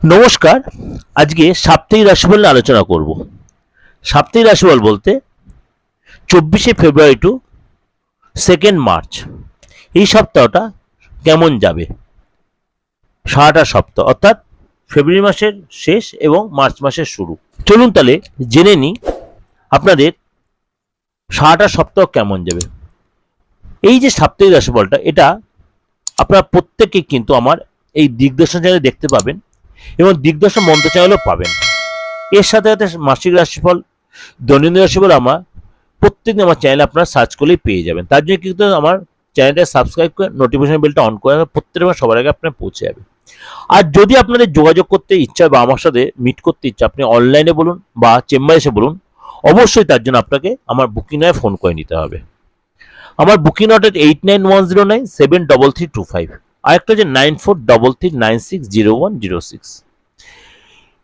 নমস্কার, আজকে সাপ্তাহিক রাশিফল নিয়ে আলোচনা করব। সাপ্তাহিক রাশিফল বলতে চব্বিশে ফেব্রুয়ারি টু সেকেন্ড মার্চ এই সপ্তাহটা কেমন যাবে? সারাটা সপ্তাহ, অর্থাৎ ফেব্রুয়ারি মাসের শেষ এবং মার্চ মাসের শুরু। চলুন তাহলে জেনে নিই আপনাদের সারাটা সপ্তাহ কেমন যাবে। এই যে সাপ্তাহিক রাশিফলটা, এটা আপনারা প্রত্যেকে কিন্তু আমার এই দিগদর্শন চ্যানেলে দেখতে পাবেন। এবং দিগদর্শন মন্ত্র চ্যানেলও পাবেন। এর সাথে সাথে মাসিক রাশিফল, দৈনন্দিন রাশিফল আমার, প্রত্যেকদিন আমার চ্যানেলে আপনারা সার্চ করলেই পেয়ে যাবেন। তার জন্য কিন্তু আমার চ্যানেলটা সাবস্ক্রাইব করে নোটিফিকেশন বেলটা অন করে। প্রত্যেকবার সবার আগে আপনার পৌঁছে যাবে। আর যদি আপনাদের যোগাযোগ করতে ইচ্ছা বা আমার সাথে মিট করতে ইচ্ছা, আপনি অনলাইনে বলুন বা চেম্বারে এসে বলুন, অবশ্যই তার জন্য আপনাকে আমার বুকিং নয় ফোন করে নিতে হবে। আমার booking নটের eight nine one zero nine seven double three two five আরেকটা হচ্ছে nine four double three nine six zero one zero six.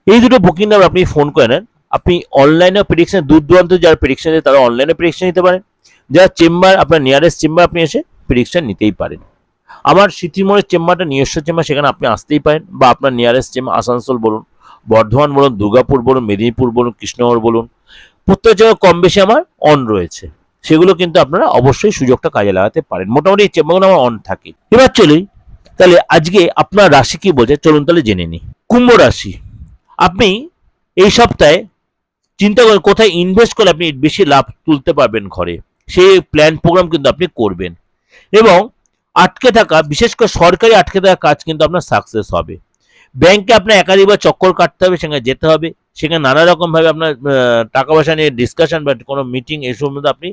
এই দুটো বুকিং নাম্বার আপনি ফোন করে নেন। আপনি অনলাইনে প্রেডিকশন দূর দূরান্ত যারা প্রেডিকশন দেয় তারা অনলাইনে প্রেডিকশন নিতে পারেন। যারা চেম্বার আপনার নিয়ারেস্ট চেম্বার আপনি এসে প্রেডিকশন নিতেই পারেন। আমার সিটিমোড়ের চেম্বারটা নিজস্ব চেম্বার, সেখানে আপনি আসতেই পারেন। বা আপনার নিয়ারেস্ট চেম্বার আসানসোল বলুন, বর্ধমান বলুন, দুর্গাপুর বলুন, মেদিনীপুর বলুন, কৃষ্ণনগর বলুন। প্রত্যেক জায়গায় কম বেশি আমার অন রয়েছে। সেগুলো কিন্তু আপনারা অবশ্যই সুযোগটা কাজে লাগাতে পারেন। মোটামুটি এই চেম্বারগুলো আমার অন থাকে। এবার চলি তাহলে আজকে আপনার রাশি কি বলছে? চলুন তাহলে জেনে নিই। কুম্ভ রাশি। আপনি এই সপ্তাহে চিন্তা করেন কোথায় ইনভেস্ট করলে আপনি বেশি লাভ তুলতে পারবেন ঘরে। সেই প্ল্যান প্রোগ্রাম কিন্তু আপনি করবেন। এবং আটকে থাকা, বিশেষ করে সরকারি আটকে থাকা কাজ কিন্তু আপনার সাকসেস হবে। ব্যাংকে আপনার একাধিকবার চক্কর কাটতে হবে, সেখানে যেতে হবে। সেখানে নানা রকমভাবে আপনার টাকা পয়সা নিয়ে ডিসকাশন বা কোনো মিটিং এসব মধ্যে আপনি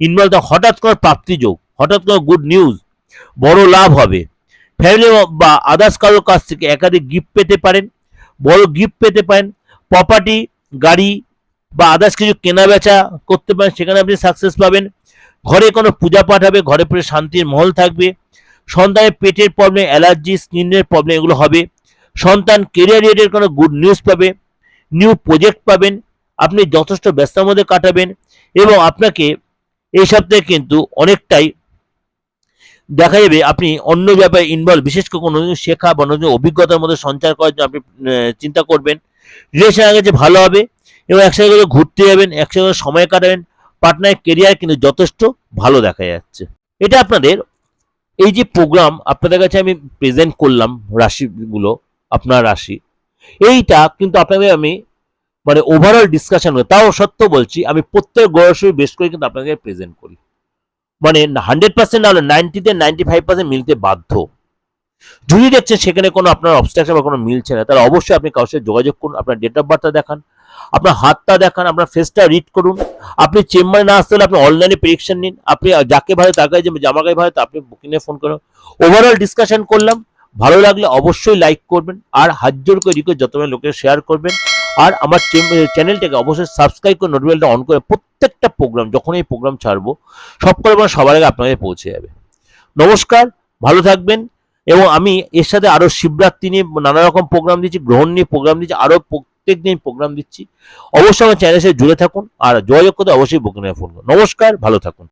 ইনভলভ হঠাৎ করে প্রাপ্তি যোগ, হঠাৎ করে গুড নিউজ বড় লাভ হবে। ফ্যামিলি বা আদার্স কারোর কাছ থেকে একাধিক গিফট পেতে পারেন, বড় গিফট পেতে পারেন প্রপার্টি গাড়ি বা আদার্স কিছু কেনা বেচা করতে পারেন, সেখানে আপনি সাকসেস পাবেন। ঘরে কোনো পূজা পাঠ হবে, ঘরে পুরো শান্তির মহল থাকবে। সন্তানের পেটের প্রবলেম অ্যালার্জি স্কিনের প্রবলেম এগুলো হবে। সন্তান কেরিয়ার রিলেটেড কোনো গুড নিউজ পাবে নিউ প্রজেক্ট পাবেন, আপনি যথেষ্ট ব্যস্তার মধ্যে কাটাবেন এবং আপনাকে এই সপ্তাহে কিন্তু অনেকটাই দেখা যাবে আপনি অন্য ব্যাপারে ইনভলভ বিশেষ করে কোনো শেখা বা নতুন অভিজ্ঞতার মধ্যে সঞ্চার করার জন্য আপনি চিন্তা করবেন। রিলেশন আগে যে ভালো হবে এবং একসাথে করে ঘুরতে যাবেন, একসাথে সময় কাটাবেন। পার্টনারের কেরিয়ার কিন্তু যথেষ্ট ভালো দেখা যাচ্ছে। এটা আপনাদের এই যে প্রোগ্রাম আপনাদের কাছে আমি প্রেজেন্ট করলাম রাশিগুলো, আপনার রাশি, এইটা কিন্তু আপনাদের আমি মানে ওভারঅল ডিসকাশন তাও সত্য বলছি, আমি প্রত্যেক গড়সই বেশ করে কিন্তু আপনাদের প্রেজেন্ট করি। মানে হান্ড্রেড পার্সেন্ট না হলে নাইনটিতে নাইনটি ফাইভ পার্সেন্ট মিলতে বাধ্য। যদি দেখছেন সেখানে কোনো আপনার অবস্ট্রাকশন বা কোনো মিলছে না, তাহলে অবশ্যই আপনি কারোর সাথে যোগাযোগ করুন, আপনার ডেট অফ বার্থটা দেখান, আপনার হাতটা দেখান, আপনার ফেসটা রিড করুন। আপনি চেম্বারে না আসতে হলে আপনি অনলাইনে প্রেডিকশন নিন। আপনি যাকে ভালো তার কাছে জামা গায়ে ভালো, আপনি বুকিংয়ে ফোন করুন। ওভারঅল ডিসকাশন করলাম। ভালো লাগলে অবশ্যই লাইক করবেন আর হাত জোর করে রিকোয়েস্ট যত লোকের শেয়ার করবেন। আর আমার চ্যানেলটাকে অবশ্যই সাবস্ক্রাইব করে নোটিফিকেশনটা অন করে প্রত্যেকটা প্রোগ্রাম যখন এই প্রোগ্রাম ছাড়বো, সব করে আমার সবার আগে আপনাদের পৌঁছে যাবে। নমস্কার, ভালো থাকবেন এবং আমি এর সাথে আরও শিবরাত্রি নিয়ে নানা রকম প্রোগ্রাম দিচ্ছি, গ্রহণ নিয়ে প্রোগ্রাম দিচ্ছি আরও প্রত্যেক দিন প্রোগ্রাম দিচ্ছি। অবশ্যই আমার চ্যানেলের সাথে জুড়ে থাকুন, আর যোগাযোগ করতে অবশ্যই বুকিং ফোন করুন। নমস্কার, ভালো থাকুন।